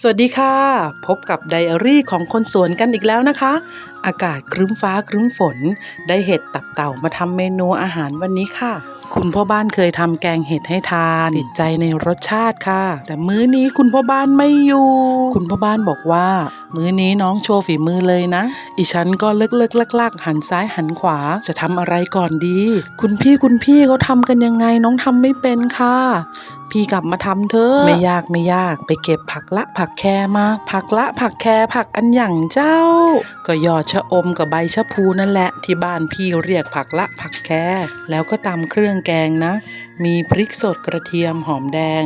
สวัสดีค่ะ พบกับไดอารี่ของคนสวนกันอีกแล้วนะคะ อากาศครึ้มฟ้าครึ้มฝน ได้เห็ดตับเต่ามาทำเมนูอาหารวันนี้ค่ะ คุณพ่อบ้านเคยทำแกงเห็ดให้ทานติดใจในรสชาติค่ะ แต่มื้อนี้คุณพ่อบ้านไม่อยู่ คุณพ่อบ้านบอกว่า มื้อนี้น้องโชว์ฝีมือเลยนะ อีฉันก็เลิกเลิกลักลักหันซ้ายหันขวาจะทำอะไรก่อนดี คุณพี่คุณพี่เขาทำกันยังไงน้องทำไม่เป็นค่ะ พี่กลับมาทำเถอะไม่ยากไม่ยากไปเก็บผักละผักแคมาผักละผักแคผักอันหยั่งเจ้า ก็ยอดชะอมกับใบชะพูนั่นแหละที่บ้านพี่เรียกผักละผักแคแล้วก็ตำเครื่องแกงนะ มีพริกสดกระเทียมหอมแดง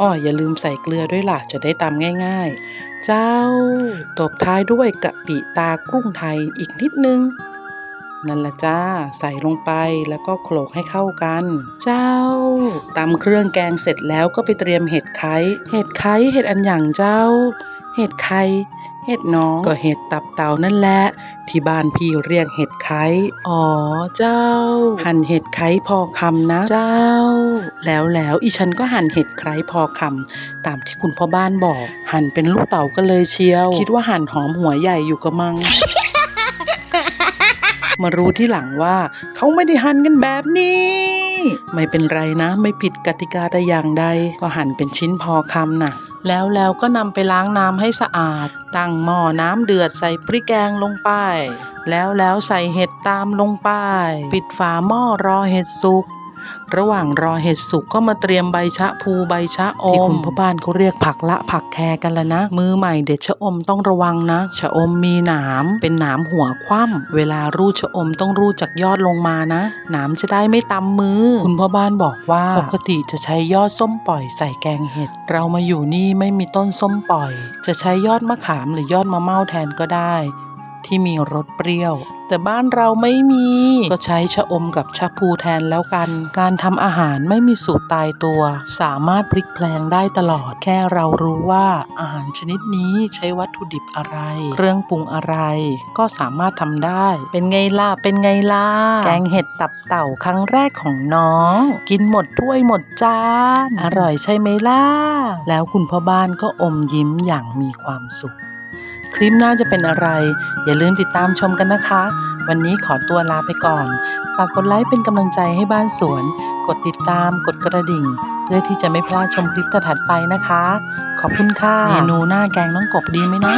อ้ออย่าลืมใส่เกลือด้วยล่ะจะได้ตำง่ายๆ เจ้า ตบท้ายด้วยกะปิตากุ้งไทยอีกนิดนึง นั่นละจ้า ใส่ลงไปแล้วก็โขลกให้เข้ากัน เจ้าตำเครื่องแกงเสร็จแล้วก็ไปเตรียมเห็ดไข่เห็ดไข่เห็ดอันหยั่งเจ้า เห็ดไข่เห็ดน้องก็เห็ดตับเต่านั่นแหละ ที่บ้านพี่เรียกเห็ดไข่อ๋อเจ้า หั่นเห็ดไข่พอคำนะ เจ้า แล้วแล้วอีฉันก็หั่นเห็ดไข่พอคำตามที่คุณพ่อบ้านบอก หั่นเป็นลูกเต่าก็เลยเชียว คิดว่าหั่นหอมหัวใหญ่อยู่กระมัง มารู้ที่หลังว่าเขาไม่ได้หั่นกันแบบนี้ ไม่เป็นไรนะ ไม่ผิดกติกาแต่อย่างใด ก็หั่นเป็นชิ้นพอคำน่ะ แล้วแล้วก็นำไปล้างน้ำให้สะอาด ตั้งหม้อน้ำเดือดใส่พริกแกงลงไป แล้วแล้วใส่เห็ดตามลงไป ปิดฝาหม้อรอเห็ดสุก ระหว่างรอเห็ดสุกก็มาเตรียมใบชะพูใบชะอมที่คุณพ่อบ้านเขาเรียกผักละผักแคกันแล้วนะ มือใหม่เด็ดชะอมต้องระวังนะ ชะอมมีหนามเป็นหนามหัวคว่ำเวลารูดชะอมต้องรูดจากยอดลงมานะ หนามจะได้ไม่ตำมือ คุณพ่อบ้านบอกว่าปกติจะใช้ยอดส้มปล่อยใส่แกงเห็ด เรามาอยู่นี่ไม่มีต้นส้มปล่อย จะใช้ยอดมะขามหรือยอดมะเม่าแทนก็ได้ ที่มีรสเปรี้ยว แต่บ้านเราไม่มี ก็ใช้ชะอมกับชะพูแทนแล้วกัน การทำอาหารไม่มีสูตรตายตัว สามารถพลิกแพลงได้ตลอดแค่เรารู้ว่าอาหารชนิดนี้ใช้วัตถุดิบอะไร เครื่องปรุงอะไร ก็สามารถทำได้ เป็นไงล่ะเป็นไงล่ะแกงเห็ดตับเต่าครั้งแรกของน้อง กินหมดถ้วยหมดจานอร่อยใช่ไหมล่ะแล้วคุณพ่อบ้านก็อมยิ้มอย่างมีความสุข คลิปหน้าจะเป็นอะไร อย่าลืมติดตามชมกันนะคะ วันนี้ขอตัวลาไปก่อน ฝากกดไลค์เป็นกำลังใจให้บ้านสวน กดติดตามกดกระดิ่ง เพื่อที่จะไม่พลาดชมคลิปถัดไปนะคะ ขอบคุณค่ะ เมนูหน้าแกงน้องกบดีไหมนะ